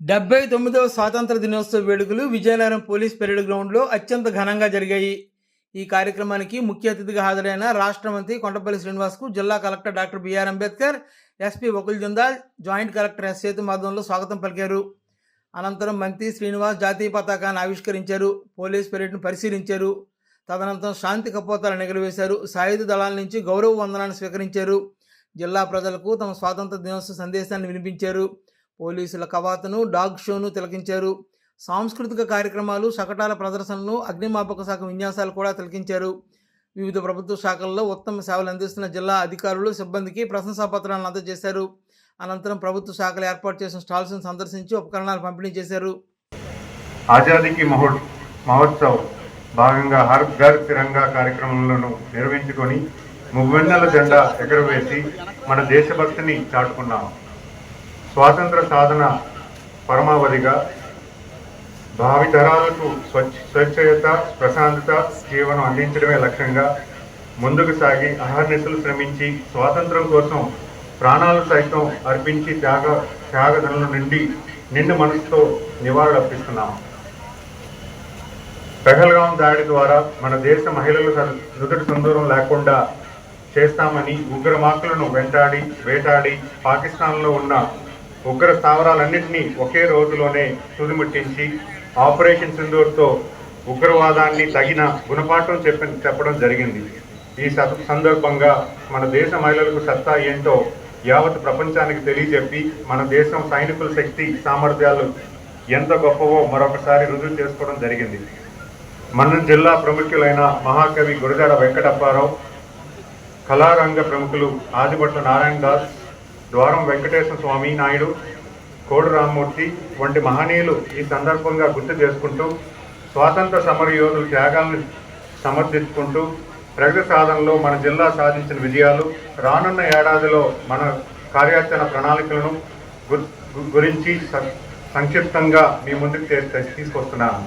డెబ్బై తొమ్మిదవ స్వాతంత్ర దినోత్సవ వేడుకలు విజయనగరం పోలీస్ పెరేడ్ గ్రౌండ్లో అత్యంత ఘనంగా జరిగాయి. ఈ కార్యక్రమానికి ముఖ్య అతిథిగా హాజరైన రాష్ట్ర మంత్రి కొండపల్లి శ్రీనివాస్కు జిల్లా collector doctor BR Ambedkar SP Vakul Jindal joint collector S Sethu మాధవంలో స్వాగతం పలికారు. అనంతరం మంత్రి శ్రీనివాస్ జాతీయ పతాకాన్ని ఆవిష్కరించారు పోలీస్ పెరేడ్ను పరిశీలించారు. తదనంతరం శాంతి కపోతాలు నిగలవేశారు సాయుధ దళాల నుంచి గౌరవ వందనాన్ని స్వీకరించారు. జిల్లా ప్రజలకు తమ స్వాతంత్ర దినోత్సవ సందేశాన్ని వినిపించారు. పోలీసుల కవాతును డాగ్ షోను తిలకించారు. సాంస్కృతిక కార్యక్రమాలు శకటాల ప్రదర్శనలు అగ్నిమాపక శాఖ విన్యాసాలు కూడా తిలకించారు. వివిధ ప్రభుత్వ శాఖల్లో ఉత్తమ సేవలు అందిస్తున్న జిల్లా అధికారులు సిబ్బందికి ప్రశంసాపత్రాలను అందజేశారు. అనంతరం ప్రభుత్వ శాఖలు ఏర్పాటు చేసిన స్టాల్స్ను సందర్శించి ఉపకరణాలు పంపిణీ చేశారు. ఆజాదీకి మహో మహోత్సవం భాగంగా హర్ ఘర్ తిరంగా కార్యక్రమాలను నిర్వహించుకొని మువ్వెన్నెల జెండా ఎగరవేసి మన దేశభక్తిని చాటుకున్నాము స్వాతంత్ర సాధన పరమావధిగా భావితరాలకు స్వచ్ఛ స్వచ్ఛత ప్రశాంతత జీవనం అందించడమే లక్ష్యంగా ముందుకు సాగి అహర్నిశలు శ్రమించి స్వాతంత్రం కోసం ప్రాణాలు సైతం అర్పించి త్యాగ త్యాగధనుల నుండి నిండు మనసుతో నివాళులర్పిస్తున్నాం పెహల్గాం దాడి ద్వారా మన దేశ మహిళలు నుదుటి సందూరం లేకుండా చేస్తామని ఉగ్రమాకులను వెంటాడి వేటాడి పాకిస్తాన్లో ఉన్న ఉగ్ర స్థావరాలన్నింటినీ ఒకే రోజులోనే తుదిముట్టించి ఆపరేషన్ సింధూర్తో ఉగ్రవాదాన్ని తగిన గుణపాఠం చెప్ప చెప్పడం జరిగింది. ఈ స- సందర్భంగా మన దేశ మహిళలకు సత్తా ఏంటో యావత్ ప్రపంచానికి తెలియజెప్పి మన దేశం సైనికుల శక్తి సామర్థ్యాలు ఎంత గొప్పవో మరొకసారి రుజువు చేసుకోవడం జరిగింది. మన జిల్లా ప్రముఖులైన మహాకవి గురజాడ వెంకటప్పారావు కళారంగ ప్రముఖులు ఆదిభట్ల నారాయణ దాస్ ద్వారం వెంకటేశ్వర స్వామి నాయుడు కోడు రామ్మూర్తి వంటి మహనీయులు ఈ సందర్భంగా గుర్తు చేసుకుంటూ స్వాతంత్ర సమర యోధుల త్యాగాలను సమర్థించుకుంటూ ప్రగతి సాధనలో మన జిల్లా సాధించిన విజయాలు రానున్న ఏడాదిలో మన కార్యాచరణ ప్రణాళికలను గురించి సంక్షిప్తంగా మీ ముందుకు తీసుకొస్తున్నాను.